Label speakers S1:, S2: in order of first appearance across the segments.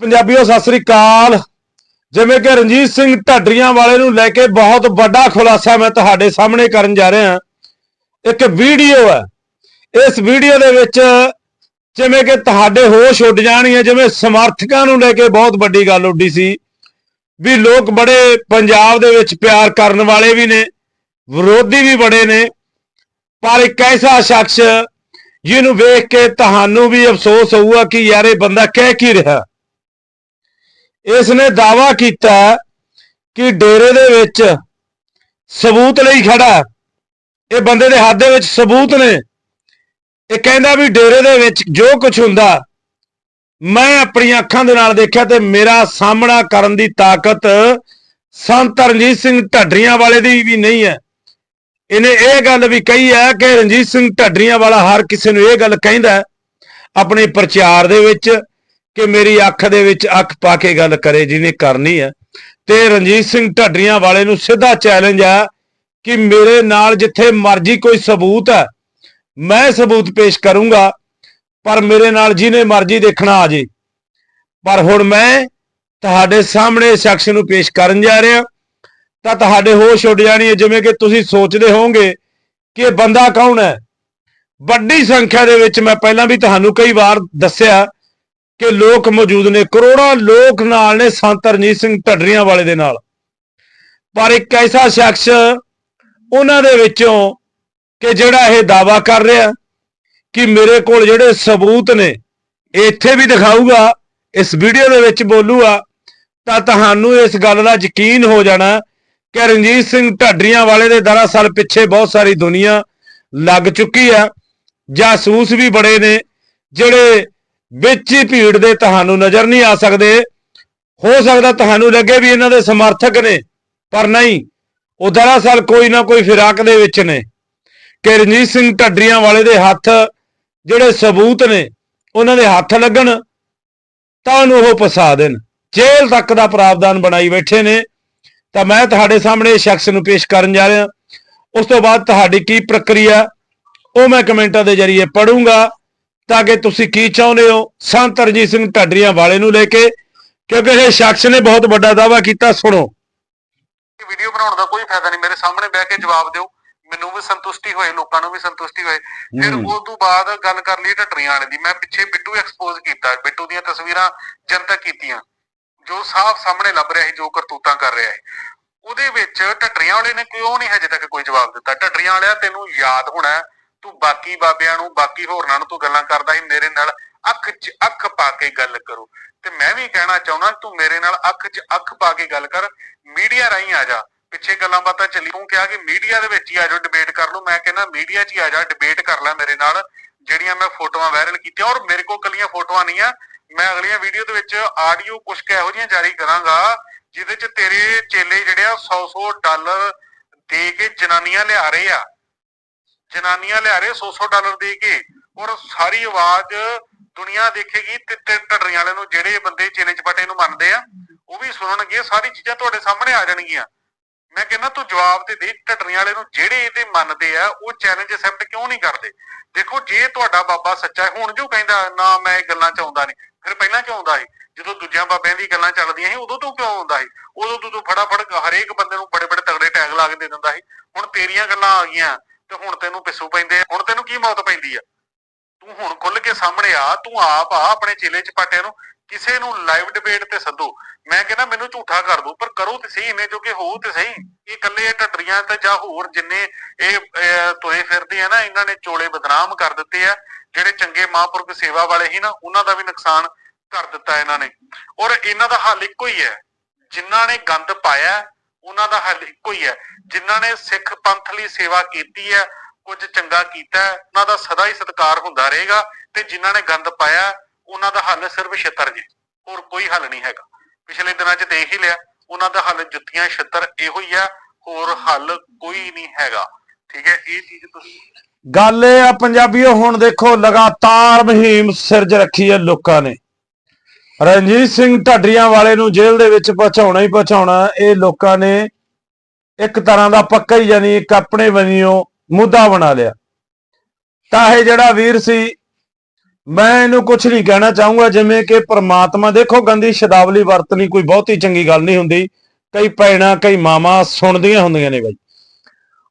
S1: ਪੰਜਾਬੀਓ, ਸਤਿ ਸ੍ਰੀ ਅਕਾਲ। ਜਿਵੇਂ ਕਿ ਰਣਜੀਤ ਸਿੰਘ ਢੱਡਰੀਆਂ ਵਾਲੇ ਨੂੰ ਲੈ ਕੇ ਬਹੁਤ ਵੱਡਾ ਖੁਲਾਸਾ ਮੈਂ ਤੁਹਾਡੇ ਸਾਹਮਣੇ ਕਰਨ ਜਾ ਰਿਹਾ ਇੱਕ ਵੀਡੀਓ ਹੈ। ਇਸ ਵੀਡੀਓ ਦੇ ਵਿੱਚ ਜਿਵੇਂ ਕਿ ਤੁਹਾਡੇ ਹੋਸ਼ ਉੱਡ ਜਾਣਗੇ, ਜਿਵੇਂ ਸਮਰਥਕਾਂ ਨੂੰ ਲੈ ਕੇ ਬਹੁਤ ਵੱਡੀ ਗੱਲ ਉੱਡੀ ਸੀ ਵੀ ਲੋਕ ਬੜੇ ਪੰਜਾਬ ਦੇ ਵਿੱਚ ਪਿਆਰ ਕਰਨ ਵਾਲੇ ਵੀ ਨੇ, ਵਿਰੋਧੀ ਵੀ ਬੜੇ ਨੇ। ਪਰ ਇੱਕ ਐਸਾ ਸ਼ਖਸ ਜਿਹਨੂੰ ਵੇਖ ਕੇ ਤੁਹਾਨੂੰ ਵੀ ਅਫਸੋਸ ਹੋਊਗਾ ਕਿ ਯਾਰ ਇਹ ਬੰਦਾ ਕਹਿ ਕੀ ਰਿਹਾ। ਇਸ ਨੇ ਦਾਵਾ ਕੀਤਾ ਕਿ ਡੇਰੇ ਦੇ ਵਿੱਚ ਸਬੂਤ ਲਈ ਖੜਾ ਇਹ ਬੰਦੇ ਦੇ ਹੱਥ ਦੇ ਵਿੱਚ ਸਬੂਤ ਨੇ। ਇਹ ਕਹਿੰਦਾ ਵੀ ਡੇਰੇ ਦੇ ਵਿੱਚ ਜੋ ਕੁਝ ਹੁੰਦਾ, ਮੈਂ ਆਪਣੀਆਂ ਅੱਖਾਂ ਦੇ ਨਾਲ ਦੇਖਿਆ ਤੇ ਮੇਰਾ ਸਾਹਮਣਾ ਕਰਨ ਦੀ ਤਾਕਤ ਸੰਤ ਰਣਜੀਤ ਸਿੰਘ ਢੱਡਰੀਆਂ ਵਾਲੇ ਦੀ ਵੀ ਨਹੀਂ ਹੈ। ਇਹਨੇ ਇਹ ਗੱਲ ਵੀ ਕਹੀ ਹੈ ਕਿ ਰਣਜੀਤ ਸਿੰਘ ਢੱਡਰੀਆਂ ਵਾਲਾ ਹਰ ਕਿਸੇ ਨੂੰ ਇਹ ਗੱਲ ਕਹਿੰਦਾ ਆਪਣੇ ਪ੍ਰਚਾਰ ਦੇ ਵਿੱਚ ਕਿ ਮੇਰੀ ਅੱਖ ਦੇ ਵਿੱਚ ਅੱਖ ਪਾ ਕੇ ਗੱਲ ਕਰੇ ਜਿਹਨੇ ਕਰਨੀ ਹੈ ਤੇ ਰਣਜੀਤ ਸਿੰਘ ਢੱਡਰੀਆਂ ਵਾਲੇ ਨੂੰ ਸਿੱਧਾ ਚੈਲੰਜ ਆ ਕਿ ਮੇਰੇ ਨਾਲ ਜਿੱਥੇ ਮਰਜ਼ੀ ਕੋਈ ਸਬੂਤ ਹੈ ਮੈਂ ਸਬੂਤ ਪੇਸ਼ ਕਰੂੰਗਾ, ਪਰ ਮੇਰੇ ਨਾਲ ਜਿਹਨੇ ਮਰਜ਼ੀ ਦੇਖਣਾ ਆ ਜੇ। ਪਰ ਹੁਣ ਮੈਂ ਤੁਹਾਡੇ ਸਾਹਮਣੇ ਸ਼ਖਸ ਨੂੰ ਪੇਸ਼ ਕਰਨ ਜਾ ਰਿਹਾ। ਤਾਂ ਤੁਹਾਡੇ ਹੋਸ਼ ਉੱਡ ਜਾਣੀ ਹੈ, ਜਿਵੇਂ ਕਿ ਤੁਸੀਂ ਸੋਚਦੇ ਹੋਵੋਗੇ ਕਿ ਇਹ ਬੰਦਾ ਕੌਣ ਹੈ। ਵੱਡੀ ਸੰਖਿਆ ਦੇ ਵਿੱਚ ਮੈਂ ਪਹਿਲਾਂ ਵੀ ਤੁਹਾਨੂੰ ਕਈ ਵਾਰ ਦੱਸਿਆ ਕਿ ਲੋਕ ਮੌਜੂਦ ਨੇ, ਕਰੋੜਾਂ ਲੋਕ ਨਾਲ ਨੇ ਸੰਤ ਰਣਜੀਤ ਸਿੰਘ ਢੱਡਰੀਆਂ ਵਾਲੇ ਦੇ ਨਾਲ। ਪਰ ਇੱਕ ਐਸਾ ਸ਼ਖਸ ਉਹਨਾਂ ਦੇ ਵਿੱਚੋਂ ਕਿ ਜਿਹੜਾ ਇਹ ਦਾਵਾ ਕਰ ਰਿਹਾ ਕਿ ਮੇਰੇ ਕੋਲ ਜਿਹੜੇ ਸਬੂਤ ਨੇ, ਇੱਥੇ ਵੀ ਦਿਖਾਊਗਾ, ਇਸ ਵੀਡੀਓ ਦੇ ਵਿੱਚ ਬੋਲੂਗਾ, ਤਾਂ ਤੁਹਾਨੂੰ ਇਸ ਗੱਲ ਦਾ ਯਕੀਨ ਹੋ ਜਾਣਾ ਕਿ ਰਣਜੀਤ ਸਿੰਘ ਢੱਡਰੀਆਂ ਵਾਲੇ ਦੇ ਦਰਅਸਲ ਪਿੱਛੇ ਬਹੁਤ ਸਾਰੀ ਦੁਨੀਆ ਲੱਗ ਚੁੱਕੀ ਆ, ਜਾਸੂਸ ਵੀ ਬੜੇ ਨੇ, ਜਿਹੜੇ ਵਿੱਚ ਹੀ ਭੀੜ ਦੇ ਤੁਹਾਨੂੰ ਨਜ਼ਰ ਨਹੀਂ ਆ ਸਕਦੇ। ਹੋ ਸਕਦਾ ਤੁਹਾਨੂੰ ਲੱਗੇ ਵੀ ਇਹਨਾਂ ਦੇ ਸਮਰਥਕ ਨੇ, ਪਰ ਨਹੀਂ। ਉਹ ਦਰਅਸਲ ਕੋਈ ਨਾ ਕੋਈ ਫਿਰਾਕ ਦੇ ਵਿੱਚ ਨੇ। ਕਿ ਰਣਜੀਤ ਸਿੰਘ ਢੱਡਰੀਆਂ ਵਾਲੇ ਦੇ ਹੱਥ ਜਿਹੜੇ ਸਬੂਤ ਨੇ, ਉਹਨਾਂ ਦੇ ਹੱਥ ਲੱਗਣ, ਤਾਂ ਉਹਨੂੰ ਉਹ ਫਸਾ ਦੇਣ। ਜੇਲ੍ਹ ਤੱਕ ਦਾ ਪ੍ਰਾਵਧਾਨ ਬਣਾਈ ਬੈਠੇ ਨੇ। ਤਾਂ ਮੈਂ ਤੁਹਾਡੇ ਸਾਹਮਣੇ ਇਸ ਸ਼ਖਸ ਨੂੰ ਪੇਸ਼ ਕਰਨ ਜਾ ਰਿਹਾ। ਉਸ ਤੋਂ ਬਾਅਦ ਤੁਹਾਡੀ ਕੀ ਪ੍ਰਕਿਰਿਆ, ਉਹ ਮੈਂ ਕਮੈਂਟਾਂ ਦੇ ਜ਼ਰੀਏ ਪੜੂੰਗਾ ਤਾਂ ਕਿ ਤੁਸੀਂ ਕੀ ਚਾਹੁੰਦੇ ਹੋ? ਸੰਤ ਰਣਜੀਤ ਸਿੰਘ ਢੱਡਰੀਆਂ ਵਾਲੇ ਨੂੰ ਲੈ ਕੇ ਕਿਉਂਕਿ ਇਹ ਸ਼ਖਸ ਨੇ ਬਹੁਤ ਵੱਡਾ ਦਾਅਵਾ ਕੀਤਾ ਸੁਣੋ।
S2: ਵੀਡੀਓ ਬਣਾਉਣ ਦਾ ਕੋਈ ਫਾਇਦਾ ਨਹੀਂ ਮੇਰੇ ਸਾਹਮਣੇ ਬਹਿ ਕੇ ਜਵਾਬ ਦਿਓ। ਮੈਨੂੰ ਵੀ ਸੰਤੁਸ਼ਟੀ ਹੋਏ ਲੋਕਾਂ ਨੂੰ ਵੀ ਸੰਤੁਸ਼ਟੀ ਹੋਏ। ਫਿਰ। ਉਸ ਤੋਂ ਬਾਅਦ ਗੱਲ ਕਰ ਲਈ ਢੱਡਰੀਆਂ ਵਾਲੇ ਦੀ। ਮੈਂ ਪਿੱਛੇ ਬਿੱਟੂ ਐਕਸਪੋਜ਼ ਕੀਤਾ ਬਿੱਟੂ ਦੀਆਂ ਤਸਵੀਰਾਂ ਜਨਤਕ ਕੀਤੀਆਂ ਜੋ ਸਾਫ਼ ਸਾਹਮਣੇ ਲੱਭ ਰਿਹਾ ਸੀ ਜੋ ਕਰਤੂਤਾਂ ਕਰ ਰਿਹਾ ਹੈ ਉਹਦੇ ਵਿੱਚ ਢੱਡਰੀਆਂ ਵਾਲੇ ਨੇ ਕਿਉਂ ਨਹੀਂ ਹਜੇ ਤੱਕ ਕੋਈ ਜਵਾਬ ਦਿੱਤਾ? ਢੱਡਰੀਆਂ ਵਾਲਿਆ ਤੈਨੂੰ ਯਾਦ ਹੋਣਾ ਤੂੰ ਬਾਕੀ ਬਾਬਿਆਂ ਨੂੰ, ਬਾਕੀ ਹੋਰਨਾਂ ਨੂੰ ਤੂੰ ਗੱਲਾਂ ਕਰਦਾ ਸੀ, ਮੇਰੇ ਨਾਲ ਅੱਖ 'ਚ ਅੱਖ ਪਾ ਕੇ ਗੱਲ ਕਰੋ। ਤੇ ਮੈਂ ਵੀ ਕਹਿਣਾ ਚਾਹੁੰਦਾ, ਤੂੰ ਮੇਰੇ ਨਾਲ ਅੱਖ 'ਚ ਅੱਖ ਪਾ ਕੇ ਗੱਲ ਕਰ, ਮੀਡੀਆ ਰਾਹੀਂ ਆ ਜਾ। ਪਿੱਛੇ ਗੱਲਾਂ ਬਾਤਾਂ ਚੱਲੀ, ਤੂੰ ਕਿਹਾ ਕਿ ਮੀਡੀਆ ਦੇ ਵਿੱਚ ਹੀ ਆ ਜਾ ਡਿਬੇਟ ਕਰ ਲਓ। ਮੈਂ ਕਹਿੰਦਾ, ਮੀਡੀਆ 'ਚ ਹੀ ਆ ਜਾ ਡਿਬੇਟ ਕਰ ਲੈ ਮੇਰੇ ਨਾਲ, ਜਿਹੜੀਆਂ ਮੈਂ ਫੋਟੋਆਂ ਵਾਇਰਲ ਕੀਤੀਆਂ, ਔਰ ਮੇਰੇ ਕੋਲ ਕੱਲੀਆਂ ਫੋਟੋਆਂ ਨਹੀਂ ਆ। ਮੈਂ ਅਗਲੀਆਂ ਵੀਡੀਓ ਦੇ ਵਿੱਚ ਆਡੀਓ ਕੁਝ ਕੁ ਇਹੋ ਜਿਹੀਆਂ ਜਾਰੀ ਕਰਾਂਗਾ, ਜਿਹਦੇ 'ਚ ਤੇਰੇ ਚੇਲੇ ਜਿਹੜੇ ਆ 100-100 ਡਾਲਰ ਦੇ ਕੇ ਜਨਾਨੀਆਂ ਲਿਆ ਰਹੇ ਆ। ਜਨਾਨੀਆਂ ਲਿਆ ਰਹੇ 100-100 ਡਾਲਰ ਦੇ ਕੇ। ਔਰ ਸਾਰੀ ਆਵਾਜ਼ ਦੁਨੀਆ ਦੇਖੇਗੀ ਤੇ ਤੇ ਢੱਡਰੀਆਂ ਨੂੰ, ਜਿਹੜੇ ਬੰਦੇ ਚੇਲੇ ਚਪਾਟੇ ਨੂੰ ਮੰਨਦੇ ਆ, ਉਹ ਵੀ ਸੁਣਨਗੇ, ਸਾਰੀ ਚੀਜ਼ਾਂ ਤੁਹਾਡੇ ਸਾਹਮਣੇ ਆ ਜਾਣਗੀਆਂ। ਮੈਂ ਕਹਿੰਦਾ, ਤੂੰ ਜਵਾਬ ਤੇ ਦੇ, ਢੱਡਰੀਆਂ ਵਾਲੇ ਨੂੰ ਜਿਹੜੇ ਇਹਦੇ ਮੰਨਦੇ ਆ, ਉਹ ਚੈਲੰਜ ਅਸੈਪਟ ਕਿਉਂ ਨਹੀਂ ਕਰਦੇ? ਦੇਖੋ, ਜੇ ਤੁਹਾਡਾ ਬਾਬਾ ਸੱਚਾ ਹੁਣ ਜੋ ਕਹਿੰਦਾ, ਨਾ, ਮੈਂ ਇਹ ਗੱਲਾਂ ਚ ਆਉਂਦਾ ਨਹੀਂ। ਫਿਰ ਪਹਿਲਾਂ ਕਿਉਂ ਆਉਂਦਾ ਸੀ? ਜਦੋਂ ਦੂਜਿਆਂ ਬਾਬਿਆਂ ਦੀ ਗੱਲਾਂ ਚੱਲਦੀਆਂ ਸੀ, ਉਦੋਂ ਤੂੰ ਕਿਉਂ ਆਉਂਦਾ ਸੀ? ਉਦੋਂ ਤੂੰ ਤੂੰ ਫਟਾਫਟ ਹਰੇਕ ਬੰਦੇ ਨੂੰ ਬੜੇ ਬੜੇ ਤਗੜੇ ਟੈਗ ਲਾ ਕੇ ਦੇ ਦਿੰਦਾ ਸੀ। ਹੁਣ ਤੇਰੀਆਂ ਗੱਲਾਂ ਆ ਗਈਆਂ। ਤੇ ਹੁਣ ਤੈਨੂੰ ਪਿੱਛੂ ਪੈਂਦੇ ਹੁਣ ਤੈਨੂੰ ਕੀ ਮੌਤ ਪੈਂਦੀ ਆ? ਤੂੰ ਹੁਣ ਖੁੱਲ ਕੇ ਸਾਹਮਣੇ ਆ ਤੂੰ ਆਪ ਆ ਆਪਣੇ ਚੇਲੇ ਚਪਾਟਿਆਂ ਨੂੰ ਕਿਸੇ ਨੂੰ ਲਾਈਵ ਡਿਬੇਟ ਤੇ ਸੱਦੋ। ਮੈਂ ਕਹਿੰਦਾ ਮੈਨੂੰ ਝੂਠਾ ਕਰ ਦੋ ਪਰ ਕਰੋ ਤੇ ਸਹੀ ਇਹਨੇ ਜੋ ਕਿ ਹੋਊ ਤੇ ਸਹੀ। ਇਹ ਇਕੱਲੇ ਢੱਡਰੀਆਂ ਤੇ ਜਾਂ ਹੋਰ ਜਿੰਨੇ ਇਹ ਅਹ, ਤੁਰੇ ਫਿਰਦੇ ਆ ਨਾ ਇਹਨਾਂ ਨੇ ਚੋਲੇ ਬਦਨਾਮ ਕਰ ਦਿੱਤੇ ਆ। ਜਿਹੜੇ ਚੰਗੇ ਮਹਾਂਪੁਰਖ ਸੇਵਾ ਵਾਲੇ ਸੀ ਨਾ ਉਹਨਾਂ ਦਾ ਵੀ ਨੁਕਸਾਨ ਕਰ ਦਿੱਤਾ ਇਹਨਾਂ ਨੇ। ਔਰ ਇਹਨਾਂ ਦਾ ਹੱਲ ਇੱਕੋ ਹੀ ਹੈ। ਜਿਨ੍ਹਾਂ ਨੇ ਗੰਦ ਪਾਇਆ ਉਹਨਾਂ ਦਾ ਹੱਲ ਇੱਕੋ ਹੀ ਹੈ। ਜਿਨ੍ਹਾਂ ਨੇ ਸਿੱਖ ਪੰਥ ਲਈ ਸੇਵਾ ਕੀਤੀ ਹੈ, ਕੁਝ ਚੰਗਾ ਕੀਤਾ ਉਹਨਾਂ ਦਾ ਸਦਾ ਹੀ ਸਤਿਕਾਰ ਹੁੰਦਾ ਰਹੇਗਾ ਤੇ ਜਿਨ੍ਹਾਂ ਨੇ ਗੰਦ ਪਾਇਆ ਉਹਨਾਂ ਦਾ ਹੱਲ ਸਿਰਫ ਛਿੱਤਰ ਜੇ, ਹੋਰ ਕੋਈ ਹੱਲ ਨਹੀਂ ਹੈਗਾ। ਪਿਛਲੇ ਦਿਨਾਂ 'ਚ ਦੇਖ ਹੀ ਲਿਆ, ਉਹਨਾਂ ਦਾ ਹੱਲ ਜੁੱਤੀਆਂ ਛਿੱਤਰ ਇਹੋ ਹੀ ਆ ਹੋਰ ਹੱਲ ਕੋਈ ਨਹੀਂ ਹੈਗਾ। ਠੀਕ ਹੈ, ਇਹ ਚੀਜ਼ ਤੁਸੀਂ
S1: ਗੱਲ ਇਹ ਆ, ਪੰਜਾਬੀਓ, ਹੁਣ ਦੇਖੋ ਲਗਾਤਾਰ ਮੁਹਿੰਮ ਸਿਰਜ ਰੱਖੀ ਹੈ ਲੋਕਾਂ ਨੇ। ਰਣਜੀਤ ਸਿੰਘ ਢੱਡਰੀਆਂ ਵਾਲੇ ਨੂੰ ਜੇਲ੍ਹ ਦੇ ਵਿੱਚ ਪਹੁੰਚਾਉਣਾ ਹੀ ਪਹੁੰਚਾਉਣਾ, ਇਹ ਲੋਕਾਂ ਨੇ ਇੱਕ ਤਰ੍ਹਾਂ ਦਾ ਪੱਕਾ ਹੀ ਯਾਨੀ ਇੱਕ ਆਪਣੇ ਵਜੋਂ ਮੁੱਦਾ ਬਣਾ ਲਿਆ। ਤਾਂ ਇਹ ਜਿਹੜਾ ਵੀਰ ਸੀ, ਮੈਂ ਇਹਨੂੰ ਕੁਝ ਨਹੀਂ ਕਹਿਣਾ ਚਾਹੂੰਗਾ, ਜਿਵੇਂ ਕਿ ਪ੍ਰਮਾਤਮਾ, ਦੇਖੋ ਗੰਦੀ ਸ਼ਬਦਾਵਲੀ ਵਰਤਣੀ ਕੋਈ ਬਹੁਤੀ ਚੰਗੀ ਗੱਲ ਨਹੀਂ ਹੁੰਦੀ, ਕਈ ਭੈਣਾਂ, ਕਈ ਮਾਵਾਂ ਸੁਣਦੀਆਂ ਹੁੰਦੀਆਂ ਨੇ ਬਾਈ।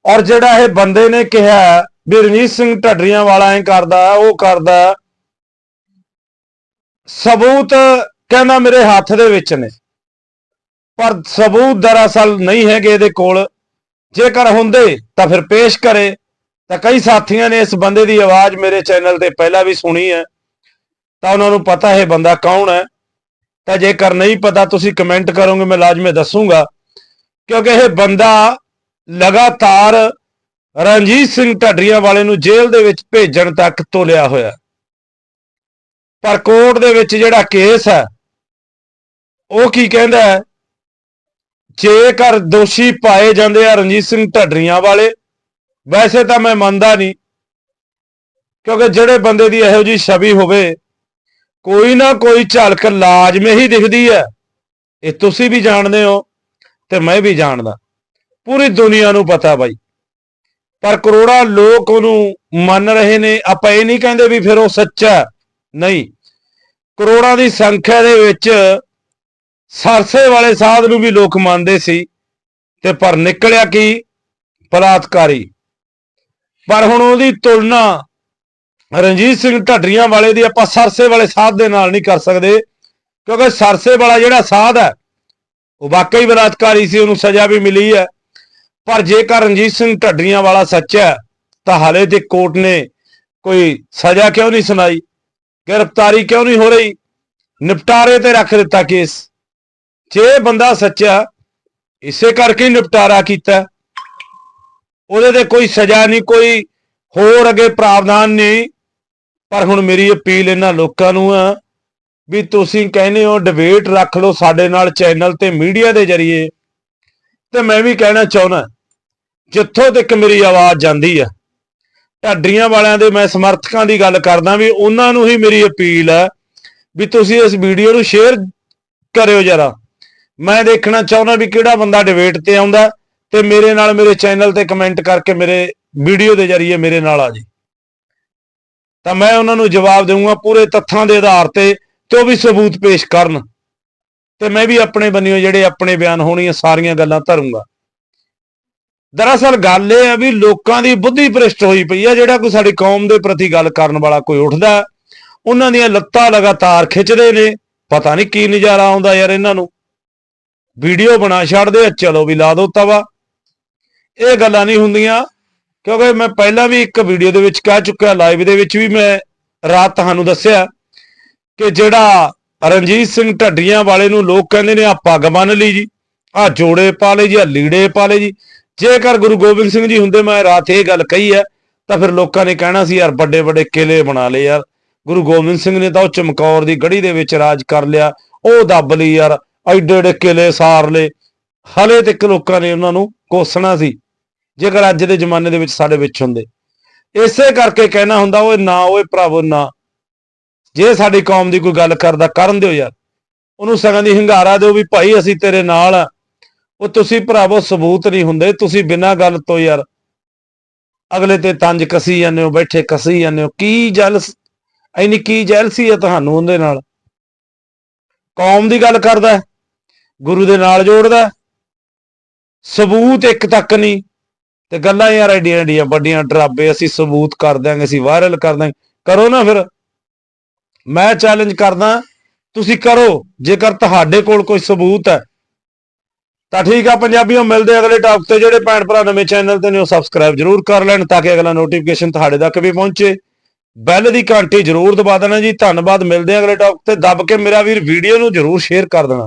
S1: ਔਰ ਜਿਹੜਾ ਇਹ ਬੰਦੇ ਨੇ ਕਿਹਾ, ਵੀ ਰਣਜੀਤ ਸਿੰਘ ਢੱਡਰੀਆਂ ਵਾਲਾ ਐ ਕਰਦਾ, ਉਹ ਕਰਦਾ ਸਬੂਤ ਕਹਿੰਦਾ ਮੇਰੇ ਹੱਥ ਦੇ ਵਿੱਚ ਨੇ। ਪਰ ਸਬੂਤ ਦਰਅਸਲ ਨਹੀਂ ਹੈਗੇ ਇਹਦੇ ਕੋਲ। ਜੇਕਰ ਹੁੰਦੇ ਤਾਂ ਫਿਰ ਪੇਸ਼ ਕਰੇ। ਤਾਂ ਕਈ ਸਾਥੀਆਂ ਨੇ ਇਸ ਬੰਦੇ ਦੀ ਆਵਾਜ਼ ਮੇਰੇ ਚੈਨਲ ਤੇ ਪਹਿਲਾਂ ਵੀ ਸੁਣੀ ਹੈ। ਤਾਂ ਉਹਨਾਂ ਨੂੰ ਪਤਾ ਇਹ ਬੰਦਾ ਕੌਣ ਹੈ। ਤਾਂ ਜੇਕਰ ਨਹੀਂ ਪਤਾ ਤੁਸੀਂ ਕਮੈਂਟ ਕਰੋਗੇ, ਮੈਂ ਲਾਜ਼ਮੀ ਦੱਸੂਗਾ। ਕਿਉਂਕਿ ਇਹ ਬੰਦਾ ਲਗਾਤਾਰ ਰਣਜੀਤ ਸਿੰਘ ਢੱਡਰੀਆਂ ਵਾਲੇ ਨੂੰ ਜੇਲ੍ਹ ਦੇ ਵਿੱਚ ਭੇਜਣ ਤੱਕ ਤੋਲਿਆ ਹੋਇਆ। ਪਰ ਕੋਰਟ ਦੇ ਵਿੱਚ ਜਿਹੜਾ ਕੇਸ ਹੈ, ਉਹ ਕੀ ਕਹਿੰਦਾ ਹੈ? ਜੇਕਰ ਦੋਸ਼ੀ ਪਾਏ ਜਾਂਦੇ ਆ ਰਣਜੀਤ ਸਿੰਘ ਢੱਡਰੀਆਂ ਵਾਲੇ, ਵੈਸੇ ਤਾਂ ਮੈਂ ਮੰਨਦਾ ਨਹੀਂ, ਕਿਉਂਕਿ ਜਿਹੜੇ ਬੰਦੇ ਦੀ ਇਹੋ ਜੀ ਛਵੀ ਹੋਵੇ, ਕੋਈ ਨਾ ਕੋਈ ਝਲਕ ਲਾਜ਼ਮੀ ਹੀ ਦਿਖਦੀ ਹੈ। ਇਹ ਤੁਸੀਂ ਵੀ ਜਾਣਦੇ ਹੋ ਤੇ ਮੈਂ ਵੀ ਜਾਣਦਾ। ਪੂਰੀ ਦੁਨੀਆ ਨੂੰ ਪਤਾ ਬਾਈ। ਪਰ ਕਰੋੜਾਂ ਲੋਕ ਉਹਨੂੰ ਮੰਨ ਰਹੇ ਨੇ। ਆਪਾਂ ਇਹ ਨਹੀਂ ਕਹਿੰਦੇ ਵੀ ਫਿਰ ਉਹ ਸੱਚਾ ਨਹੀਂ। ਕਰੋੜਾਂ ਦੀ ਸੰਖਿਆ ਦੇ ਵਿੱਚ ਸਰਸੇ ਵਾਲੇ ਸਾਧ ਨੂੰ ਵੀ ਲੋਕ ਮੰਨਦੇ ਸੀ ਤੇ ਪਰ ਨਿਕਲਿਆ ਕੀ? ਬਲਾਤਕਾਰੀ। ਪਰ ਹੁਣ ਉਹਦੀ ਤੁਲਨਾ ਰਣਜੀਤ ਸਿੰਘ ਢੱਡਰੀਆਂ ਵਾਲੇ ਦੀ ਆਪਾਂ ਸਰਸੇ ਵਾਲੇ ਸਾਧ ਦੇ ਨਾਲ ਨਹੀਂ ਕਰ ਸਕਦੇ, ਕਿਉਂਕਿ ਸਰਸੇ ਵਾਲਾ ਜਿਹੜਾ ਸਾਧ ਹੈ, ਉਹ ਵਾਕਈ ਬਲਾਤਕਾਰੀ ਸੀ, ਉਹਨੂੰ ਸਜ਼ਾ ਵੀ ਮਿਲੀ ਹੈ। ਪਰ ਜੇਕਰ ਰਣਜੀਤ ਸਿੰਘ ਢੱਡਰੀਆਂ ਵਾਲਾ ਸੱਚਾ ਹੈ, ਤਾਂ ਹਾਲੇ ਤੇ ਕੋਰਟ ਨੇ ਕੋਈ ਸਜ਼ਾ ਕਿਉਂ ਨਹੀਂ ਸੁਣਾਈ? ਗ੍ਰਿਫਤਾਰੀ ਕਿਉਂ ਨਹੀਂ ਹੋ ਰਹੀ? ਨਿਪਟਾਰੇ ਤੇ ਰੱਖ ਦਿੱਤਾ ਕੇਸ। ਜੇ ਬੰਦਾ ਸੱਚਾ ਇਸੇ ਕਰਕੇ ਨਿਪਟਾਰਾ ਕੀਤਾ ਉਹਦੇ ਤੇ ਕੋਈ ਸਜ਼ਾ ਨਹੀਂ, ਕੋਈ ਹੋਰ ਅੱਗੇ ਪ੍ਰਾਵਧਾਨ ਨਹੀਂ। ਪਰ ਹੁਣ ਮੇਰੀ ਅਪੀਲ ਇਹਨਾਂ ਲੋਕਾਂ ਨੂੰ ਆ ਵੀ ਤੁਸੀਂ ਕਹਿੰਦੇ ਹੋ ਡਿਬੇਟ ਰੱਖ ਲਓ ਸਾਡੇ ਨਾਲ ਚੈਨਲ ਤੇ ਮੀਡੀਆ ਦੇ ਜ਼ਰੀਏ। ਤੇ ਮੈਂ ਵੀ ਕਹਿਣਾ ਚਾਹੁੰਦਾ, ਜਿੱਥੋਂ ਤੱਕ ਮੇਰੀ ਆਵਾਜ਼ ਜਾਂਦੀ ਆ ਢਾਡਰੀਆਂ ਵਾਲਿਆਂ ਦੇ ਮੈਂ ਸਮਰਥਕਾਂ ਦੀ ਗੱਲ ਕਰਦਾ ਵੀ ਉਹਨਾਂ ਨੂੰ ਹੀ ਮੇਰੀ ਅਪੀਲ ਹੈ ਵੀ ਤੁਸੀਂ ਇਸ ਵੀਡੀਓ ਨੂੰ ਸ਼ੇਅਰ ਕਰਿਓ ਜਰਾ। ਮੈਂ ਦੇਖਣਾ ਚਾਹੁੰਦਾ ਵੀ ਕਿਹੜਾ ਬੰਦਾ ਡਿਬੇਟ ਤੇ ਆਉਂਦਾ ਤੇ ਮੇਰੇ ਨਾਲ ਮੇਰੇ ਚੈਨਲ ਤੇ ਕਮੈਂਟ ਕਰਕੇ ਮੇਰੇ ਵੀਡੀਓ ਦੇ ਜ਼ਰੀਏ ਮੇਰੇ ਨਾਲ ਆ ਜੀ। ਤਾਂ ਮੈਂ ਉਹਨਾਂ ਨੂੰ ਜਵਾਬ ਦੇਵਾਂਗਾ ਪੂਰੇ ਤੱਥਾਂ ਦੇ ਆਧਾਰ ਤੇ ਤੇ ਉਹ ਵੀ ਸਬੂਤ ਪੇਸ਼ ਕਰਨ। ਤੇ ਮੈਂ ਵੀ ਆਪਣੇ ਬੰਨਿਓ ਜਿਹੜੇ ਆਪਣੇ ਬਿਆਨ ਹੋਣੀਆਂ ਸਾਰੀਆਂ ਗੱਲਾਂ ਧਰੂੰਗਾ। ਦਰਅਸਲ ਗੱਲ ਇਹ ਹੈ ਵੀ ਲੋਕਾਂ ਦੀ ਬੁੱਧੀ ਭ੍ਰਿਸ਼ਟ ਹੋਈ ਪਈ ਹੈ, ਜਿਹੜਾ ਕੋਈ ਸਾਡੀ ਕੌਮ ਦੇ ਪ੍ਰਤੀ ਗੱਲ ਕਰਨ ਵਾਲਾ ਕੋਈ ਉੱਠਦਾ ਉਹਨਾਂ ਦੀਆਂ ਲੱਤਾਂ ਲਗਾਤਾਰ ਖਿੱਚਦੇ ਨੇ, ਪਤਾ ਨਹੀਂ ਕੀ ਨਜ਼ਾਰਾ ਆਉਂਦਾ ਯਾਰ ਇਹਨਾਂ ਨੂੰ। ਵੀਡੀਓ ਬਣਾ ਛੱਡਦੇ ਆ, ਚਲੋ ਵੀ ਲਾ ਦੋ ਤਵਾ। ਇਹ ਗੱਲਾਂ ਨਹੀਂ ਹੁੰਦੀਆਂ, ਕਿਉਂਕਿ ਮੈਂ ਪਹਿਲਾਂ ਵੀ ਇੱਕ ਵੀਡੀਓ ਦੇ ਵਿੱਚ ਕਹਿ ਚੁੱਕਿਆ, ਲਾਈਵ ਦੇ ਵਿੱਚ ਵੀ ਮੈਂ ਰਾਤ ਤੁਹਾਨੂੰ ਦੱਸਿਆ ਕਿ ਜਿਹੜਾ ਰਣਜੀਤ ਸਿੰਘ ਢੱਡੀਆਂ ਵਾਲੇ ਨੂੰ ਲੋਕ ਕਹਿੰਦੇ ਨੇ ਆ ਪੱਗ ਬੰਨ ਲਈ ਜੀ ਆ ਜੋੜੇ ਪਾ ਲਏ ਜੀ ਆ ਲੀੜੇ ਪਾ ਲਏ ਜੀ ਜੇਕਰ ਗੁਰੂ ਗੋਬਿੰਦ ਸਿੰਘ ਜੀ ਹੁੰਦੇ, ਮੈਂ ਰਾਤ ਇਹ ਗੱਲ ਕਹੀ ਹੈ, ਤਾਂ ਫਿਰ ਲੋਕਾਂ ਨੇ ਕਹਿਣਾ ਸੀ, ਯਾਰ ਵੱਡੇ ਵੱਡੇ ਕਿਲੇ ਬਣਾ ਲਏ ਯਾਰ। ਗੁਰੂ ਗੋਬਿੰਦ ਸਿੰਘ ਨੇ ਤਾਂ ਉਹ ਚਮਕੌਰ ਦੀ ਗੜੀ ਦੇ ਵਿੱਚ ਰਾਜ ਕਰ ਲਿਆ। ਉਹ ਦੱਬ ਲਈ ਯਾਰ, ਐਡੇ ਐਡੇ ਕਿਲੇ ਸਾਰ ਲਏ। ਹਲੇ ਤੱਕ ਲੋਕਾਂ ਨੇ ਉਹਨਾਂ ਨੂੰ ਕੋਸਣਾ ਸੀ, ਜੇਕਰ ਅੱਜ ਦੇ ਜ਼ਮਾਨੇ ਦੇ ਵਿੱਚ ਸਾਡੇ ਵਿੱਚ ਹੁੰਦੇ। ਇਸੇ ਕਰਕੇ ਕਹਿਣਾ ਹੁੰਦਾ, ਓਏ ਨਾ, ਓਏ ਭਰਾਵੋ, ਨਾ। ਜੇ ਸਾਡੀ ਕੌਮ ਦੀ ਕੋਈ ਗੱਲ ਕਰਦਾ, ਕਰਨ ਦਿਓ ਯਾਰ। ਉਹਨੂੰ ਸਗਨ ਦੀ ਹੰਗਾਰਾ ਦਿਓ ਵੀ, ਭਾਈ, ਅਸੀਂ ਤੇਰੇ ਨਾਲ ਆ। ਉਹ ਤੁਸੀਂ ਭਰਾਵੋ ਸਬੂਤ ਨਹੀਂ ਹੁੰਦੇ, ਤੁਸੀਂ ਬਿਨਾਂ ਗੱਲ ਤੋਂ ਯਾਰ ਅਗਲੇ ਤੇ ਤੰਜ ਕਸੀ ਜਾਂਦੇ ਹੋ, ਬੈਠੇ ਕਸੀ ਜਾਂਦੇ ਹੋ, ਕੀ ਜਲਸ ਐਨੀ ਕੀ ਜੈਲਸੀ ਹੈ ਤੁਹਾਨੂੰ ਉਹਦੇ ਨਾਲ? ਕੌਮ ਦੀ ਗੱਲ ਕਰਦਾ ਗੁਰੂ ਦੇ ਨਾਲ ਜੋੜਦਾ ਸਬੂਤ ਇੱਕ ਤੱਕ ਨਹੀਂ। ਤੇ ਗੱਲਾਂ ਯਾਰ ਐਡੀਆਂ ਐਡੀਆਂ ਵੱਡੀਆਂ ਡਰਾਬੇ ਅਸੀਂ ਸਬੂਤ ਕਰ ਦਿਆਂਗੇ, ਅਸੀਂ ਵਾਇਰਲ ਕਰ ਦਿਆਂਗੇ। ਕਰੋ ਨਾ ਫਿਰ। ਮੈਂ ਚੈਲੰਜ ਕਰਦਾ, ਤੁਸੀਂ ਕਰੋ, ਜੇਕਰ ਤੁਹਾਡੇ ਕੋਲ ਕੋਈ ਸਬੂਤ ਹੈ ਤਾਂ ਠੀਕ ਆ, ਪੰਜਾਬੀਓ, ਮਿਲਦੇ ਅਗਲੇ ਟਾਪ ਤੇ। ਜਿਹੜੇ ਭੈਣ ਭਰਾ ਨਵੇਂ ਚੈਨਲ ਤੇ ਨੇ, ਉਹ ਸਬਸਕ੍ਰਾਈਬ ਜਰੂਰ ਕਰ ਲੈਣ ਤਾਂ ਕਿ ਅਗਲਾ ਨੋਟੀਫਿਕੇਸ਼ਨ ਤੁਹਾਡੇ ਤੱਕ ਵੀ ਪਹੁੰਚੇ। ਬੈਲ ਦੀ ਘੰਟੀ ਜਰੂਰ ਦਬਾ ਦੇਣਾ ਜੀ। ਧੰਨਵਾਦ, ਮਿਲਦੇ ਆ ਅਗਲੇ ਟਾਪ ਤੇ। ਦੱਬ ਕੇ ਮੇਰਾ ਵੀਰ ਵੀਡੀਓ ਨੂੰ ਜਰੂਰ ਸ਼ੇਅਰ ਕਰ ਦੇਣਾ।